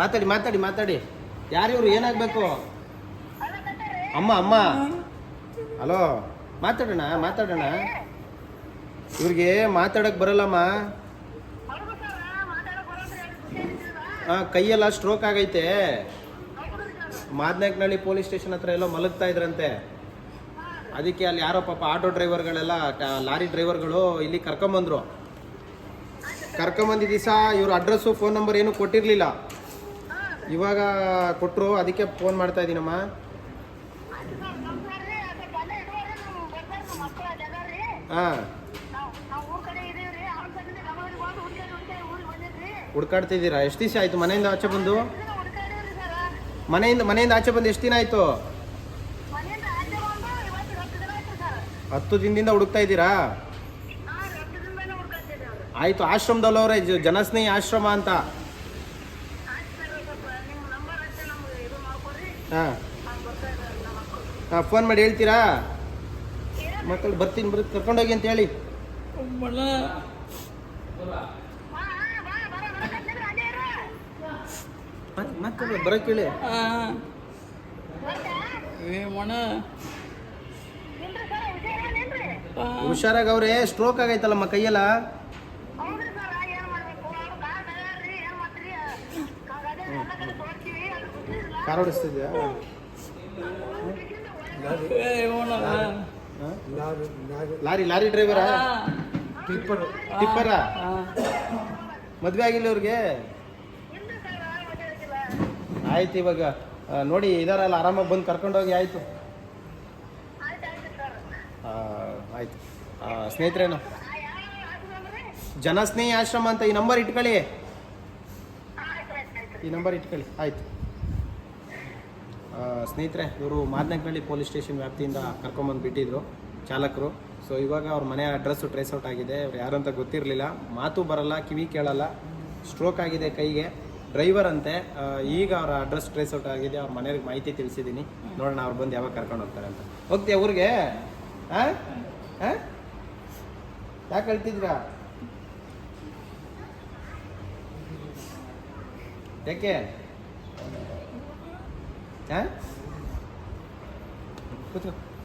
ಮಾತಾಡಿ ಮಾತಾಡಿ ಮಾತಾಡಿ. ಯಾರು ಇವ್ರು ಏನಾಗಬೇಕು? ಅಮ್ಮ ಅಮ್ಮ. ಹಲೋ, ಮಾತಾಡೋಣ ಮಾತಾಡೋಣ. ಇವ್ರಿಗೆ ಮಾತಾಡಕ್ಕೆ ಬರಲ್ಲಮ್ಮ. ಹಾಂ ಕೈಯೆಲ್ಲ ಸ್ಟ್ರೋಕ್ ಆಗೈತೆ. ಮಾದನಾಕ್ನಳ್ಳಿ ಪೊಲೀಸ್ ಸ್ಟೇಷನ್ ಹತ್ರ ಎಲ್ಲೋ ಮಲಗ್ತಾ ಇದ್ರಂತೆ. ಅದಕ್ಕೆ ಅಲ್ಲಿ ಯಾರೋ ಪಾಪ ಆಟೋ ಡ್ರೈವರ್ಗಳೆಲ್ಲ ಲಾರಿ ಡ್ರೈವರ್ಗಳು ಇಲ್ಲಿ ಕರ್ಕೊಂಬಂದ್ರು. ಕರ್ಕೊಂಬಂದಿದ್ದ ದಿವಸ ಇವ್ರ ಅಡ್ರೆಸ್ಸು ಫೋನ್ ನಂಬರ್ ಏನು ಕೊಟ್ಟಿರಲಿಲ್ಲ. ಇವಾಗ ಕೊಟ್ಟರು ಅದಕ್ಕೆ ಫೋನ್ ಮಾಡ್ತಾ ಇದ್ದೀನಮ್ಮ ಹಾಂ. ಹುಡ್ಕಾಡ್ತಿದ್ದೀರಾ? ಎಷ್ಟು ದಿವಸ ಆಯಿತು? ಮನೆಯಿಂದ ಆಚೆ ಬಂದು? ಮನೆಯಿಂದ ಮನೆಯಿಂದ ಆಚೆ ಬಂದು ಎಷ್ಟು ದಿನ ಆಯಿತು? ಹತ್ತು ದಿನದಿಂದ ಹುಡುಕ್ತಾ ಇದ್ದೀರಾ? ಆಯಿತು ಆಶ್ರಮದಲ್ಲವ್ರೆ ಜನಸ್ನೇಹಿ ಆಶ್ರಮ ಅಂತ. ಹಾಂ. ಹಾಂ ಫೋನ್ ಮಾಡಿ ಹೇಳ್ತೀರಾ? ಮಕ್ಕಳು ಬರ್ತೀನಿ ಬರ್ ಕರ್ಕೊಂಡೋಗಿ ಅಂತ ಹೇಳಿ. ಮಕ್ಕಳು ಬರೋಕ್ಕೆ ಹೇಳಿ. ಹುಷಾರಾಗವ್ರೆ ಸ್ಟ್ರೋಕ್ ಆಗೈತಲ್ಲಮ್ಮ ಕೈಯೆಲ್ಲ. ಮಣ ಲಾರಿ. ಲಾರಿ ಡ್ರೈವರಾ ಟಿಪ್ಪರ್. ಟಿಪ್ಪರಾ. ಮದುವೆ ಆಗಿಲ್ಲ ಅವ್ರಿಗೆ ಆಯ್ತು ಇವಾಗ ನೋಡಿ ಇದಾರಲ್ಲ ಆರಾಮಾಗಿ ಬಂದು ಕರ್ಕೊಂಡೋಗಿ ಆಯಿತು. ಆಯ್ತು. ಆ, ಸ್ನೇಹಿತರೇನು? ಜನಸ್ನೇಹಿ ಆಶ್ರಮ ಅಂತ ಈ ನಂಬರ್ ಇಟ್ಕೊಳ್ಳಿ. ಈ ನಂಬರ್ ಇಟ್ಕೊಳ್ಳಿ. ಆಯ್ತು. ಸ್ನೇಹಿತರೆ, ಇವರು ಮಾದನಕನಹಳ್ಳಿ ಪೊಲೀಸ್ ಸ್ಟೇಷನ್ ವ್ಯಾಪ್ತಿಯಿಂದ ಕರ್ಕೊಂಬಂದು ಬಿಟ್ಟಿದ್ರು ಚಾಲಕರು. ಸೊ ಇವಾಗ ಅವ್ರ ಮನೆ ಅಡ್ರೆಸ್ಸು ಟ್ರೇಸ್ ಔಟ್ ಆಗಿದೆ. ಅವ್ರು ಯಾರು ಅಂತ ಗೊತ್ತಿರಲಿಲ್ಲ. ಮಾತು ಬರಲ್ಲ, ಕಿವಿ ಕೇಳಲ್ಲ. ಸ್ಟ್ರೋಕ್ ಆಗಿದೆ ಕೈಗೆ. ಡ್ರೈವರ್ ಅಂತೆ ಈಗ ಅವರ ಅಡ್ರೆಸ್ ಟ್ರೇಸ್ ಔಟ್ ಆಗಿದೆ. ಅವ್ರ ಮನೆಯವ್ರಿಗೆ ಮಾಹಿತಿ ತಿಳಿಸಿದ್ದೀನಿ. ನೋಡೋಣ ಅವ್ರು ಬಂದು ಯಾವಾಗ ಕರ್ಕೊಂಡು ಹೋಗ್ತಾರೆ ಅಂತ. ಹೋಗ್ತೀಯ ಅವ್ರಿಗೆ ಹಾಂ ಹಾಂ ಯಾಕೆ ಹೇಳ್ತಿದ್ರಾ ಯಾಕೆ? ಹಾಂ ಕೂತ್ಕೋ